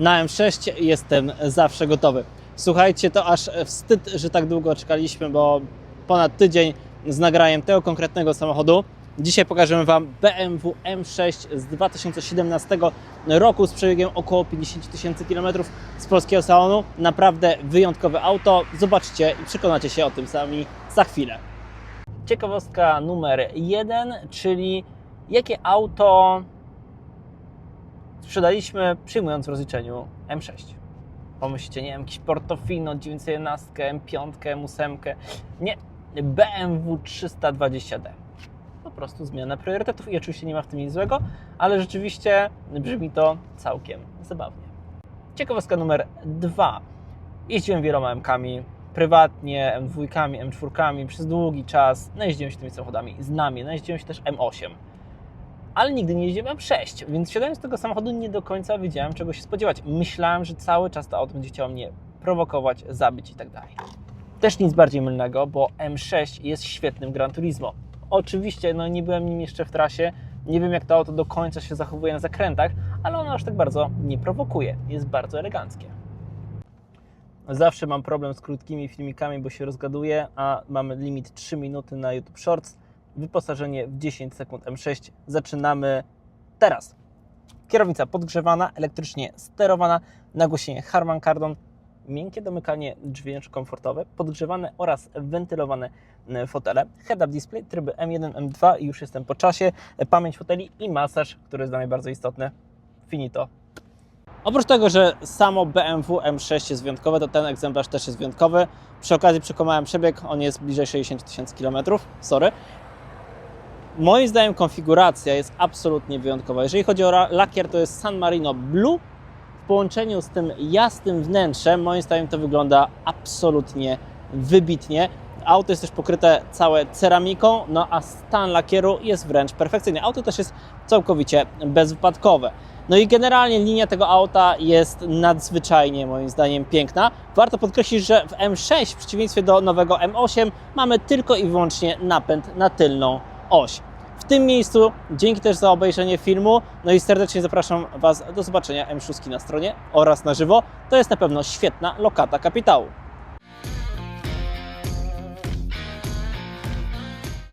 Na M6 jestem zawsze gotowy. Słuchajcie, to aż wstyd, że tak długo czekaliśmy, bo ponad tydzień z nagraniem tego konkretnego samochodu. Dzisiaj pokażemy Wam BMW M6 z 2017 roku z przebiegiem około 50 tysięcy kilometrów z polskiego salonu. Naprawdę wyjątkowe auto. Zobaczcie i przekonacie się o tym sami za chwilę. Ciekawostka numer jeden, czyli jakie auto sprzedaliśmy przyjmując w rozliczeniu M6. Pomyślcie, nie wiem, jakiś Portofino 911, M5, M8. Nie, BMW 320D. Po prostu zmiana priorytetów i oczywiście nie ma w tym nic złego, ale rzeczywiście brzmi to całkiem zabawnie. Ciekawostka numer dwa. Jeździłem wieloma M-kami, prywatnie, M2, M4 przez długi czas. Najeździłem się tymi samochodami, znam je, najeździłem się też M8 ale nigdy nie jeździłem M6, więc siadając do tego samochodu nie do końca wiedziałem czego się spodziewać. Myślałem, że cały czas to auto będzie chciało mnie prowokować, zabić i tak dalej. Też nic bardziej mylnego, bo M6 jest świetnym Gran Turismo. Oczywiście, no nie byłem nim jeszcze w trasie, nie wiem jak to auto do końca się zachowuje na zakrętach, ale ono aż tak bardzo nie prowokuje. Jest bardzo eleganckie. Zawsze mam problem z krótkimi filmikami, bo się rozgaduję, a mamy limit 3 minuty na YouTube Shorts. Wyposażenie w 10 sekund M6. Zaczynamy teraz. Kierownica podgrzewana, elektrycznie sterowana, nagłośnienie Harman Kardon, miękkie domykanie drzwi komfortowe, podgrzewane oraz wentylowane e, fotele, head-up display, tryby M1, M2 i już jestem po czasie, e, pamięć foteli i masaż, który jest dla mnie bardzo istotny. Finito. Oprócz tego, że samo BMW M6 jest wyjątkowe, to ten egzemplarz też jest wyjątkowy. Przy okazji przekonałem przebieg, on jest bliżej 60 tysięcy kilometrów, sorry. Moim zdaniem konfiguracja jest absolutnie wyjątkowa. Jeżeli chodzi o lakier, to jest San Marino Blue. W połączeniu z tym jasnym wnętrzem, moim zdaniem to wygląda absolutnie wybitnie. Auto jest też pokryte całe ceramiką, no a stan lakieru jest wręcz perfekcyjny. Auto też jest całkowicie bezwypadkowe. No i generalnie linia tego auta jest nadzwyczajnie moim zdaniem piękna. Warto podkreślić, że w M6 w przeciwieństwie do nowego M8 mamy tylko i wyłącznie napęd na tylną oś. W tym miejscu dzięki też za obejrzenie filmu, no i serdecznie zapraszam Was do zobaczenia M6 na stronie oraz na żywo. To jest na pewno świetna lokata kapitału.